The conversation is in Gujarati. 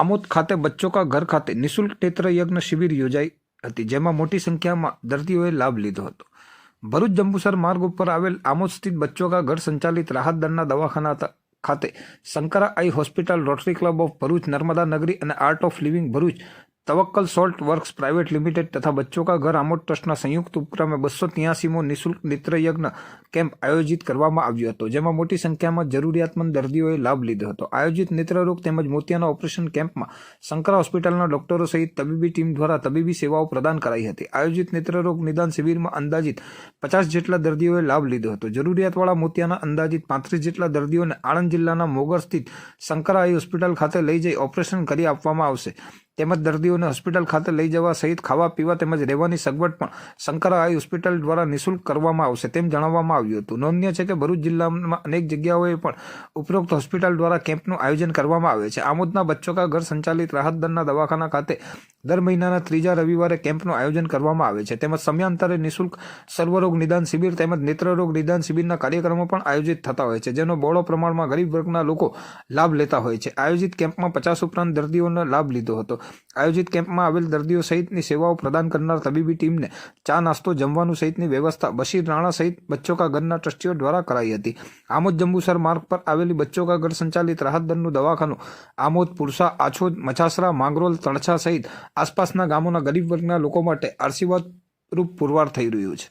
આમોદ ખાતે બચ્ચો કા ઘર ખાતે નિઃશુલ્ક નેત્ર યજ્ઞ શિબિર યોજાઈ હતી, જેમાં મોટી સંખ્યામાં દર્દીઓએ લાભ લીધો હતો. ભરૂચ જંબુસર માર્ગ ઉપર આવેલ આમોદ સ્થિત બચ્ચો કા ઘર સંચાલિત રાહત દરના દવાખાના ખાતે Shankara eye hospital rotary club of Bharuch, Narmada Nagari અને art of living Bharuch Tavakkal salt works private limited તથા બચ્ચો કા ઘર આમોદ ટ્રસ્ટના સંયુક્ત ઉપક્રમે બસો ત્યાસીમો નિઃશુલ્ક નેત્રયજ્ઞ કેમ્પ આયોજિત કરવામાં આવ્યો હતો, જેમાં મોટી સંખ્યામાં જરૂરિયાતમંદ દર્દીઓએ લાભ લીધો હતો. આયોજિત નેત્રરોગ તેમજ મોતિયાના ઓપરેશન કેમ્પમાં શંકરા હોસ્પિટલના ડોક્ટરો સહિત તબીબી ટીમ દ્વારા તબીબી સેવાઓ પ્રદાન કરાઈ હતી. આયોજિત નેત્રરોગ નિદાન શિબિરમાં અંદાજિત પચાસ જેટલા દર્દીઓએ લાભ લીધો હતો. જરૂરિયાતવાળા મોતિયાના અંદાજિત પાંત્રીસ જેટલા દર્દીઓને આણંદ જિલ્લાના મોગર સ્થિત શંકરા આઈ હોસ્પિટલ ખાતે લઈ જઈ ઓપરેશન કરી આપવામાં આવશે. તેમજ દર્દીઓને હોસ્પિટલ ખાતે લઈ જવા સહિત ખાવા પીવા તેમજ રહેવાની સગવડ પણ શંકર આઈ હોસ્પિટલ દ્વારા નિઃશુલ્ક કરવામાં આવશે તેમ જણાવવામાં આવ્યું હતું. નોંધનીય છે કે ભરૂચ જિલ્લામાં અનેક જગ્યાઓએ પણ ઉપરોક્ત હોસ્પિટલ દ્વારા કેમ્પનું આયોજન કરવામાં આવે છે. આમોદના બચ્ચો કા ઘર સંચાલિત રાહત દરના દવાખાના ખાતે દર મહિનાના ત્રીજા રવિવારે કેમ્પનું આયોજન કરવામાં આવે છે. તેમજ સમયાંતરે નિઃશુલ્ક સર્વરોગ નિદાન શિબિર તેમજ નેત્રરોગ નિદાન શિબિરના કાર્યક્રમો પણ આયોજિત થતા હોય છે, જેનો બહોળો પ્રમાણમાં ગરીબ વર્ગના લોકો લાભ લેતા હોય છે. આયોજિત કેમ્પમાં પચાસ ઉપરાંત દર્દીઓનો લાભ લીધો હતો. આયોજિત કેમ્પમાં આવેલ દર્દીઓ સહિતની સેવાઓ પ્રદાન કરનાર તબીબી ટીમને ચા, નાસ્તો, જમવાનું સહિતની વ્યવસ્થા બશીર રાણા સહિત બચ્ચો કા ઘરના ટ્રસ્ટીઓ દ્વારા કરાઈ હતી. આમોદ જંબુસર માર્ગ પર આવેલી બચ્ચો કા ઘર સંચાલિત રાહત દરનું દવાખાનું આમોદ પુરસા, આછોદ, મછાસરા, માંગરોલ, તણછા સહિત આસપાસના ગામોના ગરીબ વર્ગના લોકો માટે આશીર્વાદ રૂપ પુરવાર થઈ રહ્યું છે.